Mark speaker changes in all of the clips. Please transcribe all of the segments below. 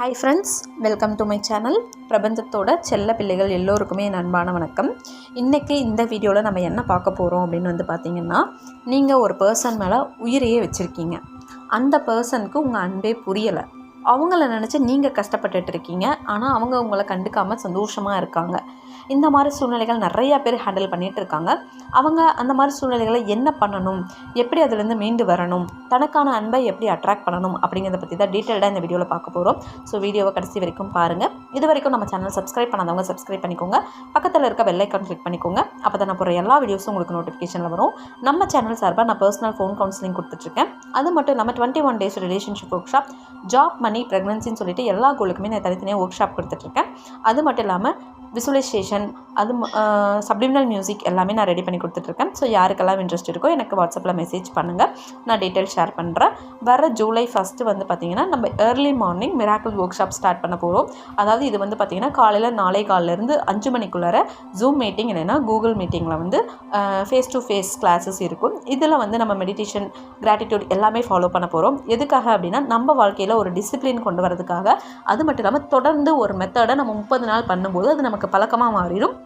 Speaker 1: Hi friends welcome to my channel பிரபஞ்சத்தோட செல்ல பிள்ளைகள் எல்லோருக்குமே என் அன்பான வணக்கம். இன்றைக்கி இந்த வீடியோவில் நம்ம என்ன பார்க்க போகிறோம் அப்படின்னு வந்து பார்த்திங்கன்னா நீங்கள் ஒரு பர்சன் மேலே உயிரையே வச்சுருக்கீங்க. அந்த பர்சனுக்கு உங்கள் அன்பே புரியலை. அவங்கள நினச்சி நீங்கள் கஷ்டப்பட்டுட்டு இருக்கீங்க. ஆனால் அவங்க உங்களை கண்டுக்காமல் சந்தோஷமாக இருக்காங்க. இந்த மாதிரி சூழ்நிலைகள் நிறையா பேர் ஹேண்டில் பண்ணிகிட்டு இருக்காங்க அவங்க அந்த மாதிரி சூழ்நிலைகளை என்ன பண்ணணும்? எப்படி அதுலேருந்து மீண்டு வரணும்? தனக்கான அன்பை எப்படி அட்ராக்ட் பண்ணணும்? அப்படிங்கிறத பற்றி தான் டீட்டெயில்டாக இந்த வீடியோவில் பார்க்க போகிறோம் ஸோ வீடியோவை கடைசி வரைக்கும் பாருங்கள் இது வரைக்கும் நம்ம சேனல் சப்ஸ்கிரைப் பண்ணாதவங்க சப்ஸ்கிரைப் பண்ணிக்கோங்க. பக்கத்தில் இருக்க பெல் கிளிக் பண்ணிக்கோங்க. அப்போ தான் நான் போகிற எல்லா வீடியோஸும் உங்களுக்கு நோட்டிஃபிகேஷனில் வரும். நம்ம சேனல் சார்பாக நான் பர்சனல் ஃபோன் கவுன்சிலிங் கொடுத்துட்ருக்கேன். அது மட்டும் இல்லாமல் twenty one days relationship workshop job money ப்ரெக்னன்சின்னு சொல்லிட்டு எல்லா கோலுக்குமே நான் தனித்தனியாக ஒர்க் ஷாப் கொடுத்துட்ருக்கேன். அது மட்டும் இல்லாமல் விசுவலைசேஷன் அது சப்ளிமினல் மியூசிக் எல்லாமே நான் ரெடி பண்ணி கொடுத்துட்ருக்கேன். ஸோ யாருக்கெல்லாம் இன்ட்ரெஸ்ட் இருக்கோ எனக்கு வாட்ஸ்அப்பில் மெசேஜ் பண்ணுங்கள் நான் டீட்டெயில் ஷேர் பண்ணுறேன் வர ஜூலை ஃபஸ்ட்டு வந்து பார்த்திங்கன்னா நம்ம early morning miracle workshop start பண்ண போகிறோம் அதாவது இது வந்து பார்த்திங்கன்னா காலையில் நாளை காலிலேருந்து அஞ்சு மணிக்குள்ளார ஜூம் மீட்டிங் இல்லைன்னா கூகுள் மீட்டிங்கில் வந்து ஃபேஸ் டு ஃபேஸ் கிளாஸஸ் இருக்கும். இதில் வந்து நம்ம மெடிடேஷன் கிராட்டிடியூட் எல்லாமே ஃபாலோ பண்ண போகிறோம் எதுக்காக அப்படின்னா நம்ம வாழ்க்கையில் ஒரு டிசிப்ளின் கொண்டு வரதுக்காக அது மட்டும் இல்லாமல் தொடர்ந்து ஒரு மெத்தடை நம்ம முப்பது நாள் பண்ணும்போது அது நமக்கு பழக்கமாக மாறிடும்.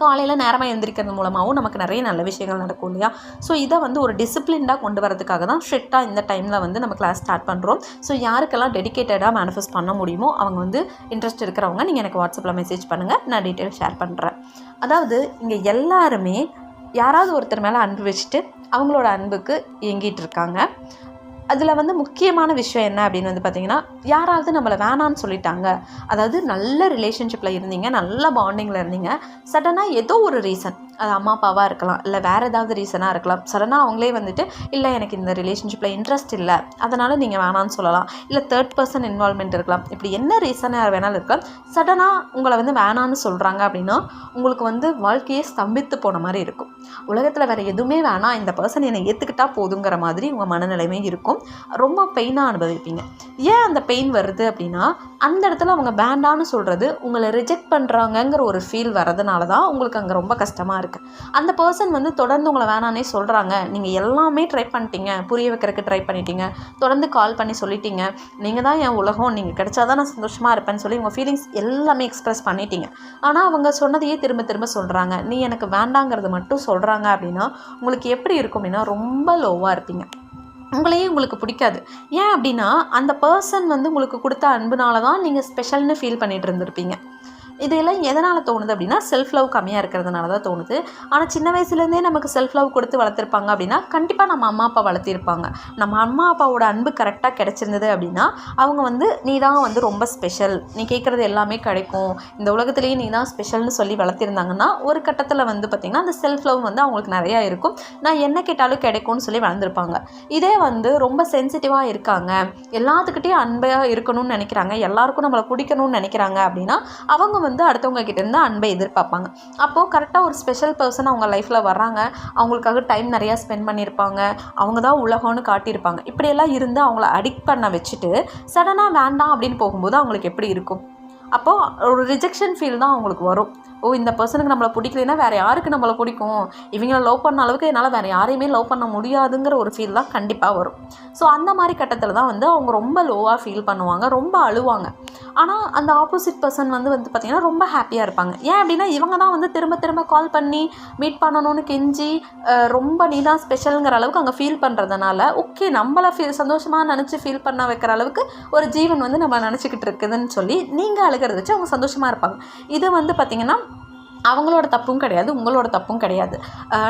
Speaker 1: காலையில் நேரமாக எந்திரிக்கிறது மூலமாகவும் நமக்கு நிறைய நல்ல விஷயங்கள் நடக்கும் இல்லையா? ஸோ இதை வந்து ஒரு டிசிப்ளின்டாக கொண்டு வரதுக்காக தான் ஸ்ட்ரிக்டாக இந்த டைமில் வந்து நம்ம கிளாஸ் ஸ்டார்ட் பண்ணுறோம் ஸோ யாருக்கெல்லாம் டெடிக்கேட்டடாக மேனிஃபெஸ்ட் பண்ண முடியுமோ அவங்க வந்து இன்ட்ரெஸ்ட் இருக்கிறவங்க நீங்கள் எனக்கு வாட்ஸ்அப்பில் மெசேஜ் பண்ணுங்கள் நான் டீட்டெயில் ஷேர் பண்ணுறேன் அதாவது இங்கே எல்லாருமே யாராவது ஒருத்தர் மேலே அன்பு வச்சுட்டு அவங்களோட அன்புக்கு இயங்கிட்டு இருக்காங்க. அதில் வந்து முக்கியமான விஷயம் என்ன அப்படின்னு வந்து பார்த்தீங்கன்னா யாராவது நம்மளை வேணான்னு சொல்லிட்டாங்க. அதாவது நல்ல ரிலேஷன்ஷிப்பில் இருந்தீங்க நல்ல பாண்டிங்கில் இருந்தீங்க. சடனாக ஏதோ ஒரு ரீசன் அது அம்மா அப்பாவாக இருக்கலாம் இல்லை வேறு ஏதாவது ரீசனாக இருக்கலாம். சடனாக அவங்களே வந்துட்டு இல்லை எனக்கு இந்த ரிலேஷன்ஷிப்பில் இன்ட்ரெஸ்ட் இல்லை. அதனால் நீங்கள் வேணான்னு சொல்லலாம். இல்லை தேர்ட் பர்சன் இன்வால்மெண்ட் இருக்கலாம். இப்படி என்ன ரீசனாக வேணாலும் இருக்கலாம். சடனாக உங்களை வந்து வேணான்னு சொல்கிறாங்க அப்படின்னா உங்களுக்கு வந்து வாழ்க்கையே ஸ்தம்பித்து போன மாதிரி இருக்கும். உலகத்தில் வேறு எதுவுமே வேணாம். இந்த பர்சன் என்னை ஏற்றுக்கிட்டா போதுங்கிற மாதிரி உங்கள் மனநிலைமை இருக்கும். ரொம்ப பெயினாக அனுபவிப்பீங்க. ஏன் அந்த பெயின் வருது அப்படின்னா அந்த இடத்துல அவங்க வேண்டான்னு சொல்கிறது உங்களை ரிஜெக்ட் பண்ணுறாங்கங்கிற ஒரு ஃபீல் வரதுனால தான் உங்களுக்கு அங்கே ரொம்ப கஷ்டமாக இருக்குது அந்த பர்சன் வந்து தொடர்ந்து உங்களை வேணானே சொல்கிறாங்க நீங்கள் எல்லாமே ட்ரை பண்ணிட்டீங்க புரிய வைக்கிறதுக்கு ட்ரை பண்ணிட்டீங்க தொடர்ந்து கால் பண்ணி சொல்லிட்டீங்க. நீங்கள் தான் என் உலகம் நீங்கள் கிடைச்சாதான் நான் சந்தோஷமாக இருப்பேன்னு சொல்லி உங்கள் ஃபீலிங்ஸ் எல்லாமே எக்ஸ்ப்ரெஸ் பண்ணிட்டீங்க. ஆனால் அவங்க சொன்னதையே திரும்ப திரும்ப சொல்கிறாங்க நீ எனக்கு வேண்டாங்கிறது மட்டும் சொல்கிறாங்க அப்படின்னா உங்களுக்கு எப்படி இருக்கும் அப்படின்னா ரொம்ப லோவாக இருப்பீங்க. உங்களையே உங்களுக்கு பிடிக்காது. ஏன் அப்படின்னா அந்த பர்சன் வந்து உங்களுக்கு கொடுத்த அன்புனால தான் நீங்கள் ஸ்பெஷல்னு ஃபீல் பண்ணிகிட்டு இருந்திருப்பீங்க. இதெல்லாம் எதனால் தோணுது அப்படின்னா செல்ஃப் லவ் கம்மியாக இருக்கிறதுனால தான் தோணுது. ஆனால் சின்ன வயசுலேருந்தே நமக்கு செல்ஃப் லவ் கொடுத்து வளர்த்துருப்பாங்க அப்படின்னா கண்டிப்பாக நம்ம அம்மா அப்பா வளர்த்திருப்பாங்க. நம்ம அம்மா அப்பாவோட அன்பு கரெக்டாக கிடச்சிருந்தது அப்படின்னா அவங்க வந்து நீ தான் வந்து ரொம்ப ஸ்பெஷல் நீ கேட்குறது எல்லாமே கிடைக்கும். இந்த உலகத்துலேயே நீ தான் ஸ்பெஷல்னு சொல்லி வளர்த்திருந்தாங்கன்னா ஒரு கட்டத்தில் வந்து பார்த்திங்கன்னா அந்த செல்ஃப் லவ் வந்து அவங்களுக்கு நிறையா இருக்கும். நான் என்ன கேட்டாலும் கிடைக்கும்னு சொல்லி வளர்ந்துருப்பாங்க. இதே வந்து ரொம்ப சென்சிட்டிவாக இருக்காங்க. எல்லாத்துக்கிட்டேயும் அன்பாக இருக்கணும்னு நினைக்கிறாங்க. எல்லாருக்கும் நம்மளை பிடிக்கணும்னு நினைக்கிறாங்க அப்படின்னா அவங்க வந்து அடுத்தவங்க கிட்டேருந்து அன்பை எதிர்பார்ப்பாங்க. அப்போது கரெக்டாக ஒரு ஸ்பெஷல் பர்சன் அவங்க லைஃப்பில் வர்றாங்க. அவங்களுக்காக டைம் நிறையா ஸ்பெண்ட் பண்ணியிருப்பாங்க அவங்க தான் உலகம்னு காட்டியிருப்பாங்க. இப்படியெல்லாம் இருந்து அவங்கள அடிக்ட் பண்ண வச்சுட்டு சடனாக வேண்டாம் அப்படின்னு போகும்போது அவங்களுக்கு எப்படி இருக்கும்? அப்போது ஒரு ரிஜெக்ஷன் ஃபீல் தான் அவங்களுக்கு வரும். ஓ இந்த பர்சனுக்கு நம்மளை பிடிக்கலைன்னா வேறு யாருக்கு நம்மளை பிடிக்கும்? இவங்கள லவ் பண்ண அளவுக்கு என்னால் வேறு யாரையுமே லவ் பண்ண முடியாதுங்கிற ஒரு ஃபீல் தான் கண்டிப்பாக வரும். ஸோ அந்த மாதிரி கட்டத்தில் தான் வந்து அவங்க ரொம்ப லோவாக ஃபீல் பண்ணுவாங்க ரொம்ப அழுவாங்க. ஆனால் அந்த ஆப்போசிட் பர்சன் வந்து வந்து பார்த்திங்கன்னா ரொம்ப ஹாப்பியாக இருப்பாங்க. ஏன் அப்படின்னா இவங்க தான் வந்து திரும்ப திரும்ப கால் பண்ணி மீட் பண்ணணும்னு கெஞ்சி ரொம்ப நீ தான் ஸ்பெஷலுங்கிற அளவுக்கு அங்கே ஃபீல் பண்ணுறதுனால ஓகே நம்மளை ஃபீல் சந்தோஷமாக நினச்சி ஃபீல் பண்ண வைக்கிற அளவுக்கு ஒரு ஜீவன் வந்து நம்ம நினச்சிக்கிட்டு இருக்குதுன்னு சொல்லி நீங்கள் அழுகிறத வச்சு அவங்க சந்தோஷமாக இருப்பாங்க. இது வந்து பார்த்திங்கன்னா அவங்களோட தப்பும் கிடையாது உங்களோட தப்பும் கிடையாது.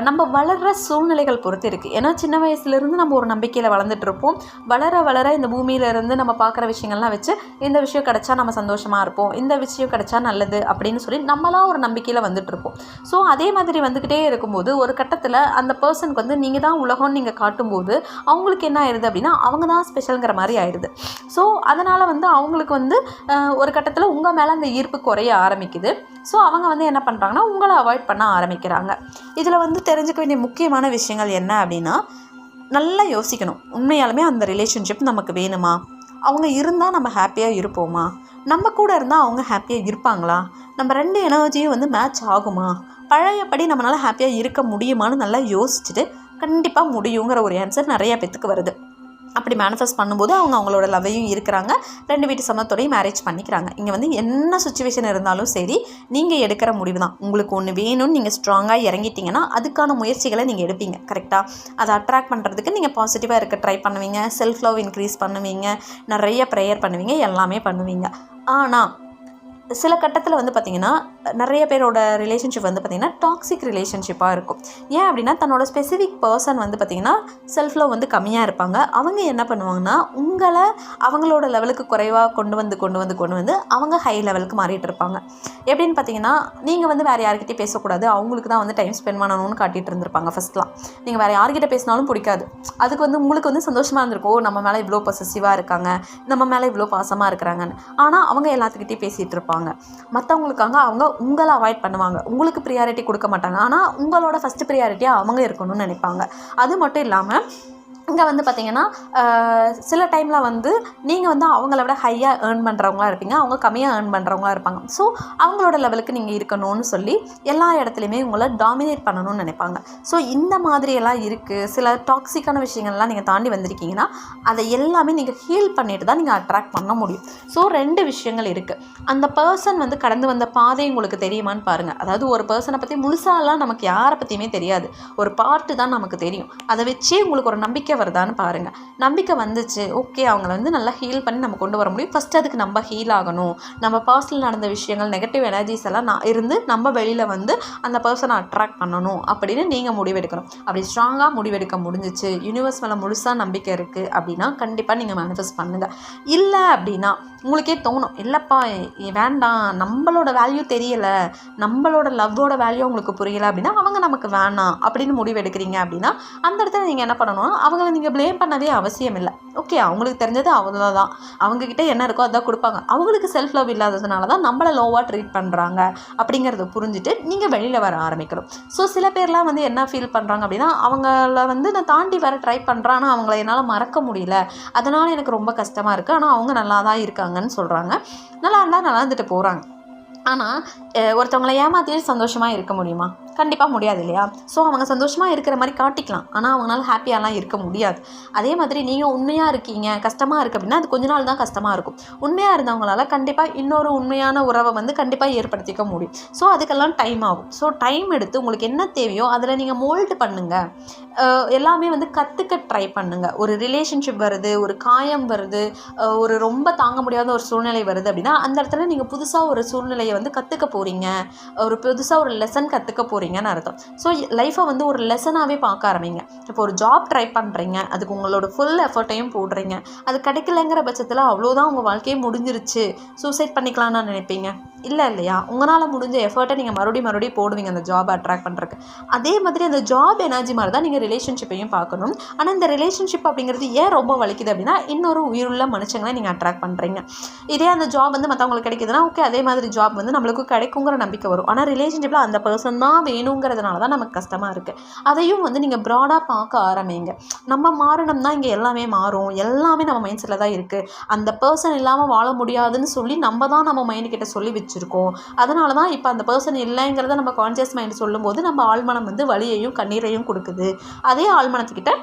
Speaker 1: நம்ம வளர்கிற சூழ்நிலைகள் பொறுத்து இருக்குது ஏன்னா சின்ன வயசுலேருந்து நம்ம ஒரு நம்பிக்கையில் வளர்ந்துட்டு இருப்போம். வளர வளர இந்த பூமியிலேருந்து நம்ம பார்க்குற விஷயங்கள்லாம் வச்சு இந்த விஷயம் கிடச்சா நம்ம சந்தோஷமாக இருப்போம். இந்த விஷயம் கிடச்சா நல்லது அப்படின்னு சொல்லி நம்மளாம் ஒரு நம்பிக்கையில் வந்துட்டுருப்போம் ஸோ அதே மாதிரி வந்துக்கிட்டே இருக்கும்போது ஒரு கட்டத்தில் அந்த பர்சனுக்கு வந்து நீங்கள் தான் உலகம்னு நீங்கள் காட்டும்போது அவங்களுக்கு என்ன ஆயிடுது அப்படின்னா அவங்க தான் ஸ்பெஷலுங்கிற மாதிரி ஆயிடுது ஸோ அதனால் வந்து அவங்களுக்கு வந்து ஒரு கட்டத்தில் உங்கள் மேலே அந்த ஈர்ப்பு குறைய ஆரம்பிக்குது. ஸோ அவங்க வந்து என்ன பண்ணுறாங்கன்னா உங்களை அவாய்ட் பண்ண ஆரம்பிக்கிறாங்க. இதில் வந்து தெரிஞ்சுக்க வேண்டிய முக்கியமான விஷயங்கள் என்ன அப்படின்னா நல்லா யோசிக்கணும். உண்மையாலுமே அந்த ரிலேஷன்ஷிப் நமக்கு வேணுமா? அவங்க இருந்தால் நம்ம ஹாப்பியாக இருப்போமா? நம்ம கூட இருந்தால் அவங்க ஹாப்பியாக இருப்பாங்களா? நம்ம ரெண்டு எனர்ஜியும் வந்து மேட்ச் ஆகுமா? பழையபடி நம்மளால் ஹாப்பியாக இருக்க முடியுமான்னு நல்லா யோசிச்சுட்டு கண்டிப்பாக முடியுங்கிற ஒரு ஆன்சர் நிறைய பேத்துக்கு வருது. அப்படி மேனிஃபெஸ்ட் பண்ணும்போது அவங்க அவங்களோட லவ்வையும் இருக்கிறாங்க. ரெண்டு வீட்டு சம்மத்தோடையும் மேரேஜ் பண்ணிக்கிறாங்க. இங்கே வந்து என்ன சுச்சுவேஷன் இருந்தாலும் சரி நீங்கள் எடுக்கிற முடிவு தான். உங்களுக்கு ஒன்று வேணும்னு நீங்கள் ஸ்ட்ராங்காக இறங்கிட்டீங்கன்னா அதுக்கான முயற்சிகளை நீங்கள் எடுப்பீங்க. கரெக்டாக அதை அட்ராக்ட் பண்ணுறதுக்கு நீங்கள் பாசிட்டிவாக இருக்க ட்ரை பண்ணுவீங்க. செல்ஃப் லவ் இன்க்ரீஸ் பண்ணுவீங்க. நிறைய ப்ரேயர் பண்ணுவீங்க. எல்லாமே பண்ணுவீங்க. ஆனால் சில கட்டத்தில் வந்து பார்த்திங்கன்னா நிறைய பேரோட ரிலேஷன்ஷிப் வந்து பார்த்திங்கன்னா டாக்ஸிக் ரிலேஷன்ஷிப்பாக இருக்கும். ஏன் அப்படின்னா தன்னோட ஸ்பெசிஃபிக் பர்சன் வந்து பார்த்திங்கன்னா செல்ஃப் லவ் வந்து கம்மியாக இருப்பாங்க. அவங்க என்ன பண்ணுவாங்கன்னா உங்களை அவங்களோட லெவலுக்கு குறைவாக கொண்டு வந்து கொண்டு வந்து கொண்டு வந்து அவங்க ஹை லெவலுக்கு மாறிட்டு இருப்பாங்க. எப்படின்னு பார்த்தீங்கன்னா நீங்கள் வந்து வேறு யார்கிட்டயும் பேசக்கூடாது. அவங்களுக்கு தான் வந்து டைம் ஸ்பெண்ட் பண்ணணும்னு காட்டிகிட்டு இருந்திருப்பாங்க ஃபஸ்ட்லாம் நீங்கள் வேறு யார்கிட்ட பேசினாலும் பிடிக்காது. அதுக்கு வந்து உங்களுக்கு வந்து சந்தோஷமாக இருந்திருக்கும். ஓ நம்ம மேலே இவ்வளோ பொசசிவாக இருக்காங்க. நம்ம மேலே இவ்வளோ பாசமாக இருக்கிறாங்கன்னு. ஆனால் அவங்க எல்லாத்துக்கிட்டையும் பேசிகிட்டு இருப்பாங்க மற்றவங்களுக்காக அவங்க உங்களை அவாய்ட் பண்ணுவாங்க. உங்களுக்கு ப்ரியாரிட்டி கொடுக்க மாட்டாங்க. ஆனால் உங்களோட ஃபஸ்ட்டு ப்ரியாரிட்டியாக அவங்க இருக்கணும்னு நினைப்பாங்க. அது மட்டும் இல்லாமல் இங்கே வந்து பார்த்தீங்கன்னா சில டைமில் வந்து நீங்கள் வந்து அவங்கள விட ஹையாக ஏர்ன் பண்ணுறவங்களா இருப்பீங்க. அவங்க கம்மியாக ஏர்ன் பண்ணுறவங்களா இருப்பாங்க. ஸோ அவங்களோட லெவலுக்கு நீங்கள் இருக்கணும்னு சொல்லி எல்லா இடத்துலையுமே உங்களை டாமினேட் பண்ணணும்னு நினைப்பாங்க. ஸோ இந்த மாதிரியெல்லாம் இருக்குது சில டாக்ஸிக்கான விஷயங்கள்லாம் நீங்கள் தாண்டி வந்திருக்கீங்கன்னா அதை எல்லாமே நீங்கள் ஹீல் பண்ணிட்டு தான் நீங்கள் அட்ராக்ட் பண்ண முடியும். ஸோ ரெண்டு விஷயங்கள் இருக்குது அந்த பர்சன் வந்து கடந்து வந்த பாதை உங்களுக்கு தெரியுமான்னு பாருங்கள் அதாவது ஒரு பர்சனை பற்றி முழுசாலாம் நமக்கு யாரை பற்றியுமே தெரியாது. ஒரு பார்ட்டு தான் நமக்கு தெரியும். அதை வச்சே உங்களுக்கு ஒரு நம்பிக்கை வருதான்னு பாருங்கள் நம்பிக்கை வந்துச்சு. ஓகே அவங்கள வந்து நல்லா ஹீல் பண்ணி நம்ம கொண்டு வர முடியும். ஃபஸ்ட்டு அதுக்கு நம்ம ஹீல் ஆகணும். நம்ம பர்சனல் நடந்த விஷயங்கள் நெகட்டிவ் எனர்ஜிஸ் எல்லாம் நான் இருந்து நம்ம வெளியில் வந்து அந்த பர்சனை அட்ராக்ட் பண்ணணும் அப்படின்னு நீங்கள் முடிவெடுக்கணும். அப்படி ஸ்ட்ராங்காக முடிவெடுக்க முடிஞ்சிச்சு. யூனிவர்ஸ் மேலே முழுசாக நம்பிக்கை இருக்குது அப்படின்னா கண்டிப்பாக நீங்கள் மேனிஃபெஸ்ட் பண்ணுங்கள் இல்லை அப்படின்னா உங்களுக்கே தோணும் இல்லைப்பா வேண்டாம். நம்மளோட வேல்யூ தெரியலை. நம்மளோட லவ்வோட வேல்யூ உங்களுக்கு புரியலை அப்படின்னா அவங்க நமக்கு வேணாம் அப்படின்னு முடிவெடுக்கிறீங்க அப்படின்னா அந்த இடத்துல நீங்கள் என்ன பண்ணணும்? அவங்கள நீங்கள் ப்ளேம் பண்ணவே அவசியம் இல்லை. ஓகே அவங்களுக்கு தெரிஞ்சது அவ்வளோதான் அவங்கக்கிட்ட என்ன இருக்கோ அதான் கொடுப்பாங்க. அவங்களுக்கு செல்ஃப் லவ் இல்லாததுனால தான் நம்மளை லோவாக ட்ரீட் பண்ணுறாங்க அப்படிங்கிறத புரிஞ்சுட்டு நீங்கள் வெளியில் வர ஆரம்பிக்கணும். ஸோ சில பேர்லாம் வந்து என்ன ஃபீல் பண்ணுறாங்க அப்படின்னா அவங்கள வந்து நான் தாண்டி வர ட்ரை பண்ணுறேன் ஆனால் அவங்கள என்னால் மறக்க முடியல. அதனால் எனக்கு ரொம்ப கஷ்டமாக இருக்குது ஆனால் அவங்க நல்லா தான் இருக்காங்கன்னு சொல்கிறாங்க நல்லா இருந்தால் நல்லா இருந்துட்டு போகிறாங்க ஆனால் ஒருத்தவங்களை ஏமாற்றிட்டு சந்தோஷமாக இருக்க முடியுமா? கண்டிப்பாக முடியாது இல்லையா? ஸோ அவங்க சந்தோஷமாக இருக்கிற மாதிரி காட்டிக்கலாம். ஆனால் அவங்களால ஹாப்பியாலாம் இருக்க முடியாது. அதே மாதிரி நீங்கள் உண்மையாக இருக்கீங்க கஷ்டமாக இருக்குது அப்படின்னா அது கொஞ்ச நாள் தான் கஷ்டமாக இருக்கும். உண்மையாக இருந்தவங்களால கண்டிப்பாக இன்னொரு உண்மையான உறவை வந்து கண்டிப்பாக ஏற்படுத்திக்க முடியும். ஸோ அதுக்கெல்லாம் டைம் ஆகும். ஸோ டைம் எடுத்து உங்களுக்கு என்ன தேவையோ அதில் நீங்கள் மோல்டு பண்ணுங்கள் எல்லாமே வந்து கற்றுக்க ட்ரை பண்ணுங்கள் ஒரு ரிலேஷன்ஷிப் வருது ஒரு காயம் வருது ஒரு ரொம்ப தாங்க முடியாத ஒரு சூழ்நிலை வருது அப்படின்னா அந்த இடத்துல நீங்கள் புதுசாக ஒரு சூழ்நிலையை வந்து கற்றுக்க போகிறீங்க ஒரு புதுசாக ஒரு லெசன் கற்றுக்க போகிறீங்கன்னு அர்த்தம். ஸோ லைஃப்பை வந்து ஒரு லெசனாகவே பார்க்க ஆரம்பிங்க. இப்போ ஒரு ஜாப் ட்ரை பண்ணுறீங்க அதுக்கு உங்களோட ஃபுல் எஃபர்ட்டையும் போடுறீங்க. அது கிடைக்கலங்கிற பட்சத்தில் அவ்வளோதான் உங்கள் வாழ்க்கையே முடிஞ்சிருச்சு. சூசைட் பண்ணிக்கலாம்னு நினைப்பீங்க. இல்லை இல்லையா? உங்களால் முடிஞ்ச எஃபர்ட்டை நீங்கள் மறுபடியும் மறுபடியும் போடுவீங்க அந்த ஜாப் அட்ராக்ட் பண்ணுறக்கு அதே மாதிரி அந்த ஜாப் எனர்ஜி மாதிரி தான் நீங்கள் ரிலேஷன்ஷிப்பையும் பார்க்கணும். ஆனால் இந்த ரிலேஷன்ஷிப் அப்படிங்கிறது ஏன் ரொம்ப வலிக்குது அப்படின்னா இன்னொரு உயிருள்ள மனுஷங்களை நீங்கள் அட்ராக்ட் பண்ணுறீங்க இதே அந்த ஜாப் வந்து மற்றவங்களுக்கு கிடைக்குதுன்னா ஓகே அதே மாதிரி ஜாப் வந்து வந்து நம்மளுக்கு கிடைக்குங்கிற நம்பிக்கை வரும். ஆனால் ரிலேஷன்ஷிப்பில் அந்த பர்சன் தான் வேணுங்கிறதுனால தான் நமக்கு கஷ்டமாக இருக்குது அதையும் வந்து நீங்கள் ப்ராடாக பார்க்க ஆரம்பிங்க. நம்ம மாறணும்னா இங்கே எல்லாமே மாறும். எல்லாமே நம்ம மைண்ட் செட்டில் தான் இருக்குது அந்த பர்சன் இல்லாமல் வாழ முடியாதுன்னு சொல்லி நம்ம தான் நம்ம மைண்டு கிட்ட சொல்லி வச்சுருக்கோம். அதனால தான் இப்போ அந்த பர்சன் இல்லைங்கிறத நம்ம கான்சியஸ் மைண்ட் சொல்லும்போது நம்ம ஆழ்மனம் வந்து வலியையும் கண்ணீரையும் கொடுக்குது. அதே ஆழ்மனத்துக்கிட்ட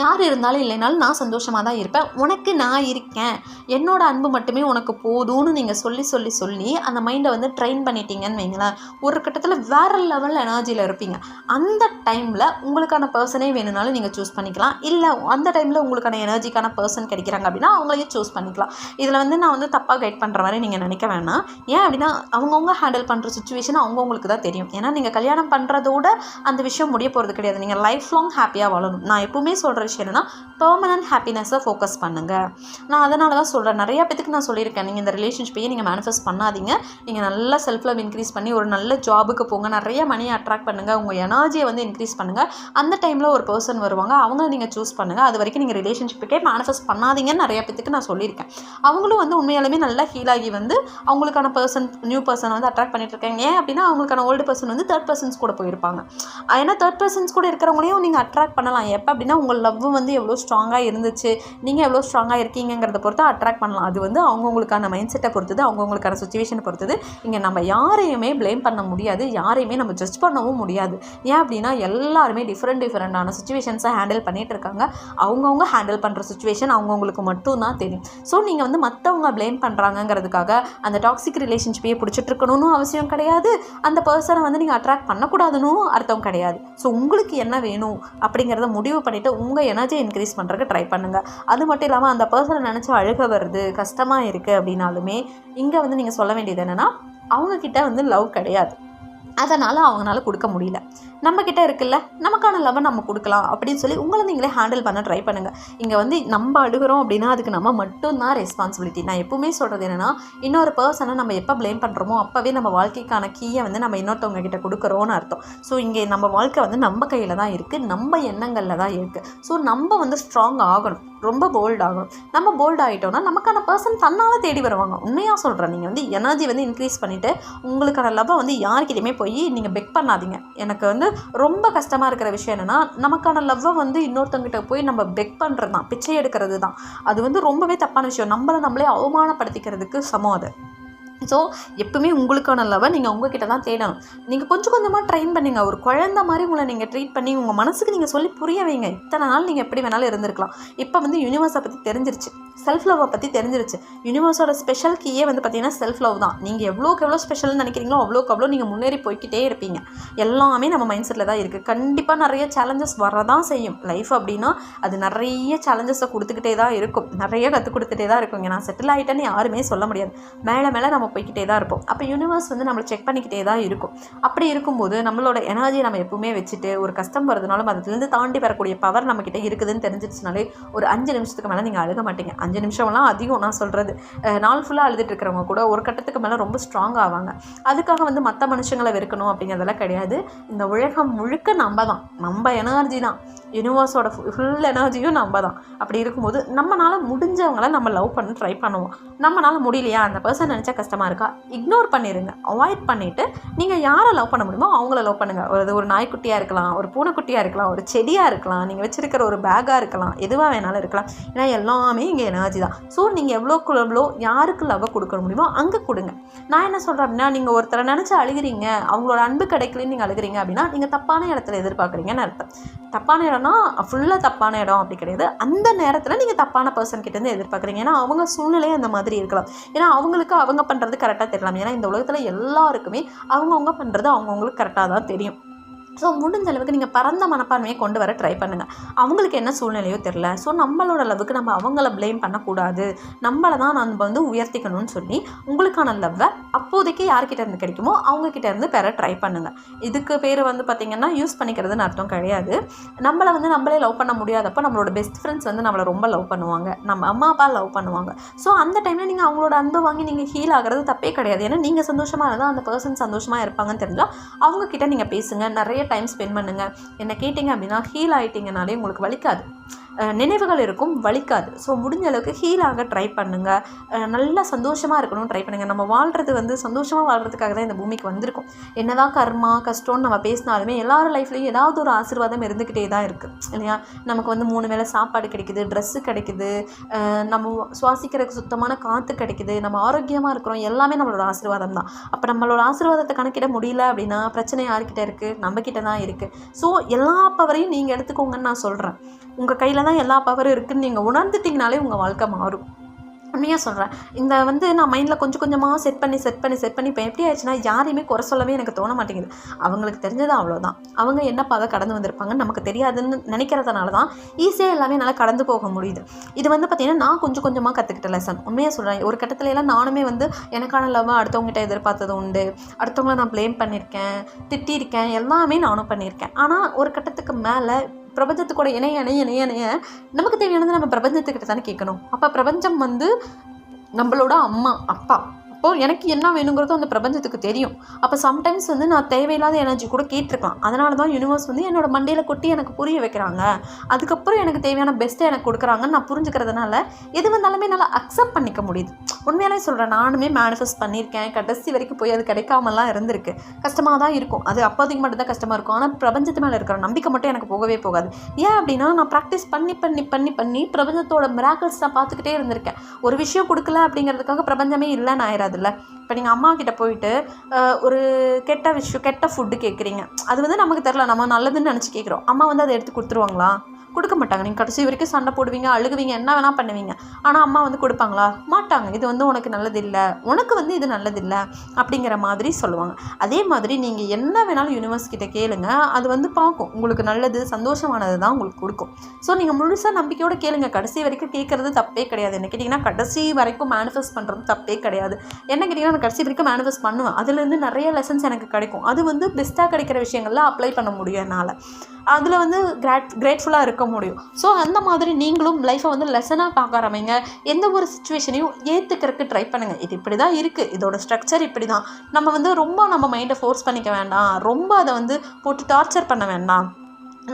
Speaker 1: யார் இருந்தாலும் இல்லைனாலும் நான் சந்தோஷமாக தான் இருப்பேன். உனக்கு நான் இருக்கேன். என்னோட அன்பு மட்டுமே உனக்கு போதும்னு நீங்கள் சொல்லி சொல்லி சொல்லி அந்த மைண்டை வந்து ட்ரெயின் பண்ணிட்டீங்கன்னு வைங்களேன். ஒரு கட்டத்தில் வேறு லெவல் எனர்ஜியில் இருப்பீங்க. அந்த டைமில் உங்களுக்கான பர்சனே வேணும்னாலும் நீங்கள் சூஸ் பண்ணிக்கலாம். இல்லை அந்த டைமில் உங்களுக்கான எனர்ஜிக்கான பர்சன் கிடைக்கிறாங்க அப்படின்னா அவங்களையும் சூஸ் பண்ணிக்கலாம். இதில் வந்து நான் வந்து தப்பாக கைட் பண்ணுற மாதிரி நீங்கள் நினைக்க வேணாம். ஏன் அப்படின்னா அவங்கவுங்க ஹேண்டில் பண்ணுற சுச்சுவேஷன் அவங்கவுங்களுக்கு தான் தெரியும். ஏன்னா நீங்கள் கல்யாணம் பண்ணுறதோட அந்த விஷயம் முடிய போகிறது கிடையாது. நீங்கள் லைஃப் லாங் ஹாப்பியாக வாழணும். நான் எப்பவுமே சொல்கிற விஷயம் என்னென்னா பெர்மனன்ட் ஹாப்பினஸை ஃபோக்கஸ் பண்ணுங்கள் நான் அதனால தான் சொல்கிறேன் நிறையா பேத்துக்கு நான் சொல்லியிருக்கேன். நீங்கள் இந்த ரிலேஷன்ஷிப்பையே நீங்கள் மேனிஃபெஸ்ட் பண்ணாதீங்க. நீங்கள் நல்லா செல்ஃப் லவ் இன்க்ரீஸ் பண்ணி ஒரு நல்ல ஜாபுக்கு போங்க. நிறைய மணியை அட்ராக்ட் பண்ணுங்கள் உங்கள் எனர்ஜியை வந்து இன்க்ரீஸ் பண்ணுங்கள் அந்த டைமில் ஒரு பர்சன் வருவாங்க. அவங்கள நீங்கள் சூஸ் பண்ணுங்கள் அது வரைக்கும் நீங்கள் ரிலேஷன்ஷிப்புக்கே மேனிஃபெஸ்ட் பண்ணாதீங்கன்னு நிறைய பேத்துக்கு நான் சொல்லியிருக்கேன். அவங்களும் வந்து உண்மையாலுமே நல்லா ஹீல் ஆகி வந்து அவங்களுக்கான பர்சன் நியூ பர்சன் வந்து அட்ராக்ட் பண்ணிட்டு இருக்காங்க. ஏன் அப்படின்னா அவங்களுக்கான ஓல்டு பர்சன் வந்து தேர்ட் பர்சன்ஸ் கூட போயிருப்பாங்க. ஏன்னா தேர்ட் பர்சன்ஸ் கூட இருக்கிறவங்களையும் நீங்கள் அட்ராக்ட் பண்ணலாம். எப்போ அப்படின்னா உங்கள் லவ் வந்து எவ்வளோ ஸ்ட்ராங்காக இருந்துச்சு நீங்கள் எவ்வளோ ஸ்ட்ராங்காக இருக்கீங்கிறத பொறுத்து அட்ராக்ட் பண்ணலாம். அது வந்து அவங்கவுங்களுக்கான மைண்ட் செட்டை பொறுத்தது அவங்கவுங்களுக்கான சுச்சுவேஷனை பொறுத்தது. இங்கே நம்ம யாரையுமே ப்ளேம் பண்ண முடியாது யாரையுமே நம்ம ஜட்ஜ் பண்ணவும் முடியாது. ஏன் அப்படின்னா எல்லாருமே டிஃப்ரெண்ட் டிஃப்ரெண்டான சுச்சுவேஷன்ஸை ஹேண்டில் பண்ணிகிட்டு இருக்காங்க. அவங்கவுங்க ஹேண்டில் பண்ணுற சுச்சுவேஷன் அவங்கவுங்களுக்கு மட்டும்தான் தெரியும். ஸோ நீங்கள் வந்து மற்றவங்க ப்ளேம் பண்ணுறாங்கங்கிறதுக்காக அந்த டாக்ஸிக் ரிலேஷன்ஷிப்பையே பிடிச்சிட்டு இருக்கணும்னு அவசியம் கிடையாது. அந்த பர்சனை வந்து நீங்கள் அட்ராக்ட் பண்ணக்கூடாதுன்னு அர்த்தம் கிடையாது. ஸோ உங்களுக்கு என்ன வேணும் அப்படிங்கிறத முடிவு பண்ணிவிட்டு உங்கள் எனர்ஜி இன்க்ரீஸ் பண்ணுறதுக்கு ட்ரை பண்ணுங்கள் அது மட்டும் இல்லாமல் அந்த பர்சனை நினச்சி அழுக வருது கஷ்டமாக இருக்குது அப்படின்னாலுமே இங்கே வந்து நீங்கள் சொல்ல வேண்டியது என்னென்னா அவங்கக்கிட்ட வந்து லவ் கிடையாது. அதனால் அவங்களால கொடுக்க முடியல. நம்மக்கிட்ட இருக்குல்ல நமக்கான லவ்வை நம்ம கொடுக்கலாம் அப்படின்னு சொல்லி உங்களை நீங்களே ஹேண்டில் பண்ண ட்ரை பண்ணுங்கள் இங்கே வந்து நம்ம அழுகிறோம் அப்படின்னா அதுக்கு நம்ம மட்டும்தான் ரெஸ்பான்சிபிலிட்டி நான் எப்பவுமே சொல்கிறது என்னென்னா இன்னொரு பர்சனை நம்ம எப்போ ப்ளேம் பண்ணுறோமோ அப்போவே நம்ம வாழ்க்கைக்கான கீயை வந்து நம்ம இன்னொருத்தவங்க கிட்ட கொடுக்குறோன்னு அர்த்தம். ஸோ இங்கே நம்ம வாழ்க்கை வந்து நம்ம கையில் தான் இருக்குது நம்ம எண்ணங்களில் தான் இருக்குது ஸோ நம்ம வந்து ஸ்ட்ராங் ஆகணும். ரொம்ப போல்ட் ஆகணும் நம்ம போல்ட் ஆகிட்டோம்னா நமக்கான பர்சன் தன்னால் தேடி வருவாங்க. உண்மையாக சொல்கிறேன் நீங்கள் வந்து எனர்ஜி வந்து இன்க்ரீஸ் பண்ணிவிட்டு உங்களுக்கான லவ்வை வந்து யாருக்கிட்டையுமே போய் நீங்கள் பெக் பண்ணாதீங்க. எனக்கு வந்து ரொம்ப கஷ்டமாக இருக்கிற விஷயம் என்னென்னா நமக்கான லவ்வை வந்து இன்னொருத்தவங்கிட்ட போய் நம்ம பெக் பண்ணுறது தான் பிச்சை எடுக்கிறது தான். அது வந்து ரொம்பவே தப்பான விஷயம். நம்மளை நம்மளே அவமானப்படுத்திக்கிறதுக்கு சமம் அது. ஸோ எப்பவுமே உங்களுக்கான லவ்வை நீங்கள் உங்ககிட்ட தான் தேடணும். நீங்கள் கொஞ்சம் கொஞ்சமாக ட்ரைன் பண்ணுங்க. ஒரு குழந்த மாதிரி உங்களை நீங்கள் ட்ரீட் பண்ணி உங்கள் மனசுக்கு நீங்கள் சொல்லி புரிய வைங்க. இத்தனை நாள் நீங்கள் எப்படி வேணாலும் இருந்திருக்கலாம். இப்போ வந்து யூனிவர்ஸை பற்றி தெரிஞ்சிருச்சு. செல்ஃப் லவ்வை பற்றி தெரிஞ்சிருச்சு. யூனிவர்ஸோட ஸ்பெஷல் கீயே வந்து பார்த்தீங்கன்னா செல்ஃப் லவ் தான். நீங்கள் எவ்வளோக்கு எவ்வளோ ஸ்பெஷல்னு நினைக்கிறீங்களோ அவ்வளோக்கு அவ்வளோ நீங்கள் முன்னேறி போய்க்கிட்டே இருப்பீங்க. எல்லாமே நம்ம மைண்ட் செட்டில் தான் இருக்குது கண்டிப்பாக நிறைய சேலஞ்சஸ் வரதான் செய்யும். லைஃப் அப்படின்னா அது நிறைய சேலஞ்சஸை கொடுத்துக்கிட்டே தான் இருக்கும். நிறைய கற்றுக் கொடுத்துட்டே தான் இருக்குங்க நான் செட்டில் ஆகிட்டேன்னு யாருமே சொல்ல முடியாது. மேலே மேலே நம்ம போய்கிட்டே தான் இருப்போம். அப்போ யூனிவர்ஸ் வந்து நம்மளை செக் பண்ணிக்கிட்டே தான் இருக்கும். அப்படி இருக்கும்போது நம்மளோட எனர்ஜி நம்ம எப்பவுமே வச்சுட்டு ஒரு கஷ்டம் வருதுனாலும் அதுலேருந்து தாண்டி வரக்கூடிய பவர் நம்மக்கிட்ட இருக்குதுன்னு தெரிஞ்சிருச்சுனாலே ஒரு அஞ்சு நிமிஷத்துக்கு மேலே நீங்கள் அழுக மாட்டீங்க. அஞ்சு நிமிஷம்லாம் அதிகம் நான் சொல்கிறது நாள் ஃபுல்லாக அழுதுட்டு இருக்கிறவங்க கூட ஒரு கட்டத்துக்கு மேலே ரொம்ப ஸ்ட்ராங் ஆவாங்க. அதுக்காக வந்து மற்ற மனுஷங்களை வெறுக்கணும் அப்படிங்கிறதெல்லாம் கிடையாது. இந்த உலகம் முழுக்க நம்ம தான். நம்ம எனர்ஜி தான். யூனிவர்ஸோட ஃபுல் எனர்ஜியும் நம்ம தான். அப்படி இருக்கும்போது நம்மளால் முடிஞ்சவங்கள நம்ம லவ் பண்ண ட்ரை பண்ணுவோம். நம்மளால் முடியலையா? அந்த பர்சன் நினச்சா கஷ்டமாக இருக்கா? இக்னோர் பண்ணிடுங்க அவாய்ட் பண்ணிவிட்டு நீங்கள் யாரை லவ் பண்ண முடியுமோ அவங்கள லவ் பண்ணுங்கள் ஒரு ஒரு நாய்க்குட்டியாக இருக்கலாம் ஒரு பூனைக்குட்டியாக இருக்கலாம் ஒரு செடியாக இருக்கலாம் நீங்கள் வச்சுருக்கிற ஒரு பேக்காக இருக்கலாம் எதுவாக வேணாலும் இருக்கலாம். ஏன்னா எல்லாமே இங்கே எனர்ஜி தான். ஸோ நீங்கள் எவ்வளோக்கு எவ்வளோ யாருக்கு லவ் கொடுக்க முடியுமோ அங்கே கொடுங்க. நான் என்ன சொல்கிறேன் அப்படின்னா நீங்கள் ஒருத்தரை நினச்சி அழுகிறீங்க அவங்களோட அன்பு கிடைக்கலன்னு நீங்கள் அழுகிறீங்க அப்படின்னா நீங்கள் தப்பான இடத்துல எதிர்பார்க்குறீங்கன்னு அர்த்தம். தப்பான இடம்னா ஃபுல்லாக தப்பான இடம் அப்படி கிடையாது. அந்த நேரத்தில் நீங்கள் தப்பான பர்சன் கிட்டேருந்து எதிர்பார்க்குறீங்க. ஏன்னா அவங்க சூழ்நிலையே அந்த மாதிரி இருக்கலாம். ஏன்னா அவங்களுக்கு அவங்க பண்ணுற பண்ணுறது கரெக்டாக தெரியலாம் ஏன்னா இந்த உலகத்தில் எல்லாருக்குமே அவங்கவுங்க பண்ணுறது அவங்கவுங்களுக்கு கரெக்டாக தான் தெரியும். ஸோ முடிஞ்ச அளவுக்கு நீங்கள் பரந்த மனப்பான்மையை கொண்டு வர ட்ரை பண்ணுங்கள் அவங்களுக்கு என்ன சூழ்நிலையோ தெரில ஸோ நம்மளோட அளவுக்கு நம்ம அவங்கள ப்ளேம் பண்ணக்கூடாது. நம்மளை தான் நம்ம வந்து உயர்த்திக்கணும்னு சொல்லி உங்களுக்கான லவ்வை அப்போதைக்கு யார்கிட்ட இருந்து கிடைக்குமோ அவங்கக்கிட்ட இருந்து பெற ட்ரை பண்ணுங்கள் இதுக்கு பேர் வந்து பார்த்திங்கன்னா யூஸ் பண்ணிக்கிறதுன்னு அர்த்தம் கிடையாது. நம்மளை வந்து நம்மளே லவ் பண்ண முடியாதப்போ நம்மளோட பெஸ்ட் ஃப்ரெண்ட்ஸ் வந்து நம்மளை ரொம்ப லவ் பண்ணுவாங்க. நம்ம அம்மா அப்பா லவ் பண்ணுவாங்க. ஸோ அந்த டைமில் நீங்கள் அவங்களோட அன்பை வாங்கி நீங்கள் ஹீல் ஆகிறது தப்பே கிடையாது. ஏன்னா நீங்கள் சந்தோஷமாக இருந்தால் அந்த பர்சன் சந்தோஷமாக இருப்பாங்கன்னு தெரிஞ்சால் அவங்கக்கிட்ட நீங்கள் பேசுங்க. நிறைய டைம் ஸ்பெண்ட் பண்ணுங்கள் என்ன கேட்டிங்க அப்படின்னா ஹீல் ஆகிட்டிங்கனாலே உங்களுக்கு வலிக்காது. நினைவுகள் இருக்கும் வலிக்காது. ஸோ முடிஞ்ச அளவுக்கு ஹீல் ஆக ட்ரை பண்ணுங்கள் நல்லா சந்தோஷமாக இருக்கணும் ட்ரை பண்ணுங்கள் நம்ம வாழ்கிறது வந்து சந்தோஷமாக வாழ்கிறதுக்காக தான் இந்த பூமிக்கு வந்திருக்கும். என்னதான் கர்மா கஷ்டம்னு நம்ம பேசினாலுமே எல்லாரும் லைஃப்லேயும் ஏதாவது ஒரு ஆசீர்வாதம் இருந்துக்கிட்டே தான் இருக்குது இல்லையா? நமக்கு வந்து மூணு வேளை சாப்பாடு கிடைக்குது ட்ரெஸ்ஸு கிடைக்குது நம்ம சுவாசிக்கிறதுக்கு சுத்தமான காற்று கிடைக்குது நம்ம ஆரோக்கியமாக இருக்கிறோம். எல்லாமே நம்மளோட ஆசீர்வாதம் தான். அப்போ நம்மளோட ஆசீர்வாதத்தை கணக்கிட முடியல அப்படின்னா பிரச்சனை யார்கிட்ட இருக்குது நம்மக்கிட்ட தான் இருக்குது ஸோ எல்லா பவரையும் நீங்கள் எடுத்துக்கோங்கன்னு நான் சொல்கிறேன் உங்கள் கையில் தான் எல்லா பவரும் இருக்குதுன்னு நீங்கள் உணர்ந்துட்டிங்கனாலே உங்கள் வாழ்க்கை மாறும். உண்மையாக சொல்கிறேன் இந்த வந்து நான் மைண்டில் கொஞ்சம் கொஞ்சமாக செட் பண்ணி செட் பண்ணி செட் பண்ணி இப்போ எப்படி ஆயிடுச்சுன்னா யாரையுமே குறை சொல்லவே எனக்கு தோண மாட்டேங்குது. அவங்களுக்கு தெரிஞ்சது அவ்வளோதான் அவங்க என்ன பாதை கடந்து வந்திருப்பாங்கன்னு நமக்கு தெரியாதுன்னு நினைக்கிறதுனால தான் ஈஸியாக எல்லாமே நல்லா கடந்து போக முடியுது. இது வந்து பார்த்திங்கன்னா நான் கொஞ்சம் கொஞ்சமாக கற்றுக்கிட்ட லெசன் உண்மையாக சொல்கிறேன் ஒரு கட்டத்துல எல்லாம் நானுமே வந்து எனக்கான லவ் அடுத்தவங்ககிட்ட எதிர்பார்த்தது உண்டு. அடுத்தவங்கள நான் ப்ளேம் பண்ணியிருக்கேன் திட்டியிருக்கேன் எல்லாமே நானும் பண்ணியிருக்கேன். ஆனால் ஒரு கட்டத்துக்கு மேலே பிரபஞ்சத்துக்கூட இணைய இணைய இணைய இணைய. நமக்கு தேவையானது நம்ம பிரபஞ்சத்துக்கிட்ட தானே கேட்கணும். அப்போ பிரபஞ்சம் வந்து நம்மளோட அம்மா அப்பா. அப்போது எனக்கு என்ன வேணுங்கிறதும் அந்த பிரபஞ்சத்துக்கு தெரியும். அப்போ சம்டைம்ஸ் வந்து நான் தேவையில்லாத எனர்ஜி கூட கேட்டிருக்கலாம். அதனால தான் யூனிவர்ஸ் வந்து என்னோட மண்டையில் கொட்டி எனக்கு புரிய வைக்கிறாங்க. அதுக்கப்புறம் எனக்கு தேவையான பெஸ்ட்டை எனக்கு கொடுக்குறாங்கன்னு நான் புரிஞ்சுக்கிறதுனால எது வந்தாலுமே நல்லா அக்செப்ட் பண்ணிக்க முடியுது. உண்மையாலே சொல்கிறேன் நானுமே மேனிஃபெஸ்ட் பண்ணியிருக்கேன். கடைசி வரைக்கும் போய் அது கிடைக்காமலாம் இருந்திருக்கு. கஷ்டமாக தான் இருக்கும். அது அப்போதைக்கு மட்டும் தான் கஷ்டமாக இருக்கும். ஆனால் பிரபஞ்சத்து மேலே இருக்கிற நம்பிக்கை மட்டும் எனக்கு போகவே போகாது. ஏன் அப்படின்னா நான் ப்ராக்டிஸ் பண்ணி பண்ணி பண்ணி பண்ணி பிரபஞ்சத்தோட மிராக்கல்ஸ் நான் பார்த்துக்கிட்டே இருந்திருக்கேன். ஒரு விஷயம் கொடுக்கல அப்படிங்கிறதுக்காக பிரபஞ்சமே இல்லைன்னு ஆயிடாதுல்ல இப்போ நீங்கள் அம்மா கிட்ட போயிட்டு ஒரு கெட்ட விஷயம் கெட்ட ஃபுட்டு கேட்குறீங்க அது வந்து நமக்கு தெரில நம்ம நல்லதுன்னு நினச்சி கேட்குறோம் அம்மா வந்து அதை எடுத்து கொடுத்துருவாங்களா? கொடுக்க மாட்டாங்க நீங்கள் கடைசி வரைக்கும் சண்டை போடுவீங்க அழுகுவீங்க என்ன வேணால் பண்ணுவீங்க. ஆனால் அம்மா வந்து கொடுப்பாங்களா? மாட்டாங்க. இது வந்து உனக்கு நல்லதில்லை. உனக்கு வந்து இது நல்லதில்லை அப்படிங்கிற மாதிரி சொல்லுவாங்க. அதே மாதிரி நீங்கள் என்ன வேணாலும் யூனிவர்ஸ் கிட்டே கேளுங்க. அது வந்து பார்க்கும். உங்களுக்கு நல்லது சந்தோஷமானது தான் உங்களுக்கு கொடுக்கும். ஸோ நீங்கள் முழுசாக நம்பிக்கையோட கேளுங்க. கடைசி வரைக்கும் கேட்குறது தப்பே கிடையாது. என்ன கேட்டிங்கன்னா கடைசி வரைக்கும் மேனிஃபெஸ்ட் பண்ணுறது தப்பே கிடையாது. என்ன கேட்டிங்கன்னா நான் கடைசி வரைக்கும் மேனிஃபெஸ்ட் பண்ணுவேன். அதுலேருந்து நிறைய லெசன்ஸ் எனக்கு கிடைக்கும். அது வந்து பெஸ்ட்டாக கிடைக்கிற விஷயங்கள்லாம் அப்ளை பண்ண முடியும் என்னால். அதில் வந்து கிராட் கிரேட்ஃபுல்லாக இருக்க முடியும். ஸோ அந்த மாதிரி நீங்களும் லைஃப்பை வந்து லெசனாக பார்க்க ஆரம்பிங்க எந்த ஒரு சுச்சுவேஷனையும் ஏற்றுக்கிறதுக்கு ட்ரை பண்ணுங்கள் இது இப்படி தான் இருக்குது இதோட ஸ்ட்ரக்சர் இப்படி தான் நம்ம வந்து ரொம்ப நம்ம மைண்டை ஃபோர்ஸ் பண்ணிக்க வேண்டாம். ரொம்ப அதை வந்து போட்டு டார்ச்சர் பண்ண வேண்டாம்.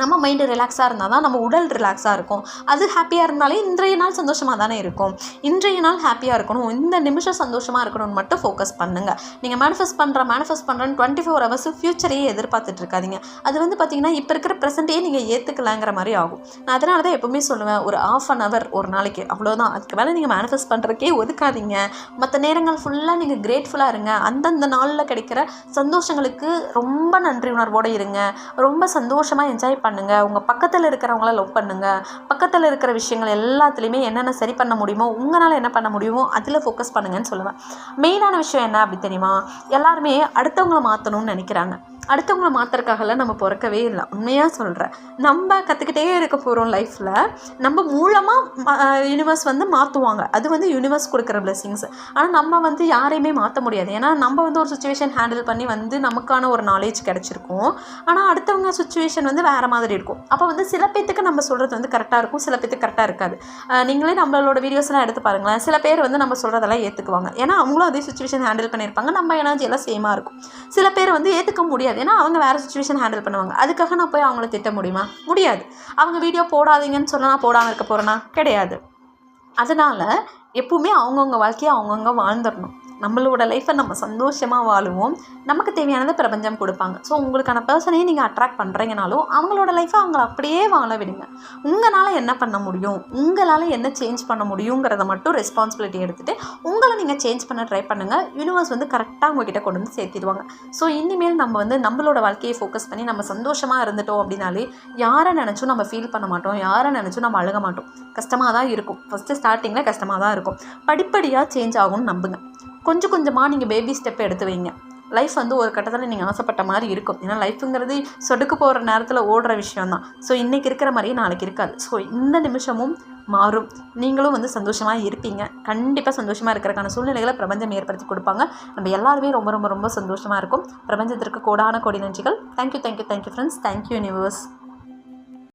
Speaker 1: நம்ம மைண்டு ரிலாக்ஸாக இருந்தால் தான் நம்ம உடல் ரிலாக்ஸாக இருக்கும். அது ஹாப்பியாக இருந்தாலே இன்றைய நாள் சந்தோஷமாக தானே இருக்கும். இன்றைய நாள் ஹாப்பியாக இருக்கணும். இந்த நிமிஷம் சந்தோஷமாக இருக்கணும்னு மட்டும் ஃபோக்கஸ் பண்ணுங்கள் நீங்கள் மேனிஃபெஸ்ட் பண்ணுற மேனிஃபெஸ்ட் பண்ணுறேன்னு டுவெண்ட்டி ஃபோர் ஹவர்ஸ் ஃப்யூச்சரையே எதிர்பார்த்துட்டு இருக்காதிங்க. அது வந்து பார்த்தீங்கன்னா இப்போ இருக்கிற ப்ரெசென்ட்டே நீங்கள் ஏற்றுக்கலாங்கிற மாதிரி ஆகும். நான் அதனால தான் எப்போவுமே சொல்லுவேன் ஒரு ஆஃப் அன் ஹவர் ஒரு நாளைக்கு அவ்வளோதான் அதுக்கு மேலே நீங்கள் மேனிஃபெஸ்ட் பண்ணுறக்கே ஒதுக்காதீங்க. மற்ற நேரங்கள் ஃபுல்லாக நீங்கள் கிரேட்ஃபுல்லாக இருங்க. அந்தந்த நாளில் கிடைக்கிற சந்தோஷங்களுக்கு ரொம்ப நன்றி உணர்வோடு இருங்க. ரொம்ப சந்தோஷமாக என்ஜாய் பண்ணுங்கள் உங்கள் பக்கத்தில் இருக்கிறவங்கள லவ் பண்ணுங்கள் பக்கத்தில் இருக்கிற விஷயங்கள் எல்லாத்துலேயுமே என்னென்ன சரி பண்ண முடியுமோ உங்களால் என்ன பண்ண முடியுமோ அதில் ஃபோக்கஸ் பண்ணுங்கன்னு சொல்லுவேன். மெயினான விஷயம் என்ன அப்படி தெரியுமா? எல்லாருமே அடுத்தவங்கள மாற்றணும்னு நினைக்கிறாங்க. அடுத்தவங்கள மாற்றுறதுக்காகலாம் நம்ம பிறக்கவே இல்லை. உண்மையாக சொல்கிறேன் நம்ம கற்றுக்கிட்டே இருக்க போகிறோம் லைஃப்பில் நம்ம மூலமாக யூனிவர்ஸ் வந்து மாற்றுவாங்க அது வந்து யூனிவர்ஸ் கொடுக்குற பிளெஸிங்ஸ் ஆனால் நம்ம வந்து யாரையுமே மாற்ற முடியாது. ஏன்னா நம்ம வந்து ஒரு சுச்சுவேஷன் ஹேண்டில் பண்ணி வந்து நமக்கான ஒரு நாலேஜ் கிடச்சிருக்கும். ஆனால் அடுத்தவங்க சுச்சுவேஷன் வந்து வேறு மாதிரி இருக்கும். அப்போ வந்து சில பேத்துக்கு நம்ம சொல்கிறது வந்து கரெக்டாக இருக்கும். சில பேத்துக்கு கரெக்டாக இருக்காது. நீங்களே நம்மளோட வீடியோஸ்லாம் எடுத்து பாருங்களேன். சில பேர் வந்து நம்ம சொல்கிறதெல்லாம் ஏற்றுக்குவாங்க ஏன்னா அவங்களும் அதே சுச்சுவேஷன் ஹேண்டில் பண்ணியிருப்பாங்க. நம்ம எனர்ஜி எல்லாம் சேமாக இருக்கும். சில பேர் வந்து ஏற்றுக்க முடியாது. ஏன்னா அவங்க வேறு சுச்சுவேஷன் ஹேண்டில் பண்ணுவாங்க. அதுக்காக நான் போய் அவங்கள திட்ட முடியுமா? முடியாது. அவங்க வீடியோ போடாதீங்கன்னு சொன்னால் நான் போடாமல் இருக்க போகிறேன்னா கிடையாது. அதனால் எப்பவுமே அவங்கவுங்க வாழ்க்கையை அவங்கவுங்க வாழ்ந்துடணும். நம்மளோட லைஃப்பை நம்ம சந்தோஷமாக வாழுவோம். நமக்கு தேவையானதை பிரபஞ்சம் கொடுப்பாங்க. ஸோ உங்களுக்கான பர்சனையும் நீங்கள் அட்ராக்ட் பண்ணுறீங்கனாலும் அவங்களோட லைஃப்பை அவங்கள அப்படியே வாழ விடுங்க. உங்களால் என்ன பண்ண முடியும்? உங்களால் என்ன சேஞ்ச் பண்ண முடியுங்கிறத மட்டும் ரெஸ்பான்சிபிலிட்டி எடுத்துகிட்டு உங்களை நீங்கள் சேஞ்ச் பண்ண ட்ரை பண்ணுங்கள் யூனிவர்ஸ் வந்து கரெக்டாக உங்ககிட்ட கொண்டு வந்து சேர்த்திடுவாங்க. ஸோ இனிமேல் நம்ம வந்து நம்மளோட வாழ்க்கையை ஃபோக்கஸ் பண்ணி நம்ம சந்தோஷமாக இருந்துட்டோம் அப்படின்னாலே யாரை நினச்சும் நம்ம ஃபீல் பண்ண மாட்டோம். யாரை நினச்சும் நம்ம அழுக மாட்டோம். கஷ்டமாக தான் இருக்கும். ஃபஸ்ட்டு ஸ்டார்டிங்கில் கஷ்டமாக தான் இருக்கும். படிப்படியாக சேஞ்ச் ஆகும்னு நம்புங்க. கொஞ்சம் கொஞ்சமாக நீங்கள் பேபி ஸ்டெப் எடுத்து வைங்க. லைஃப் வந்து ஒரு கட்டத்தில் நீங்கள் ஆசைப்பட்ட மாதிரி இருக்கும். ஏன்னா லைஃப்புங்கிறது சொடுக்கு போகிற நேரத்தில் ஓடுற விஷயம் தான் ஸோ இன்றைக்கி இருக்கிற மாதிரியே நாளைக்கு இருக்காது. ஸோ இந்த நிமிஷமும் மாறும். நீங்களும் வந்து சந்தோஷமாக இருப்பீங்க. கண்டிப்பாக சந்தோஷமாக இருக்கிறக்கான சூழ்நிலைகளை பிரபஞ்சம் ஏற்படுத்தி கொடுப்பாங்க. நம்ம எல்லாருமே ரொம்ப ரொம்ப ரொம்ப சந்தோஷமாக இருக்கும். பிரபஞ்சத்திற்கு கோடான கோடி நன்றிகள். Thank you thank you thank you friends thank you universe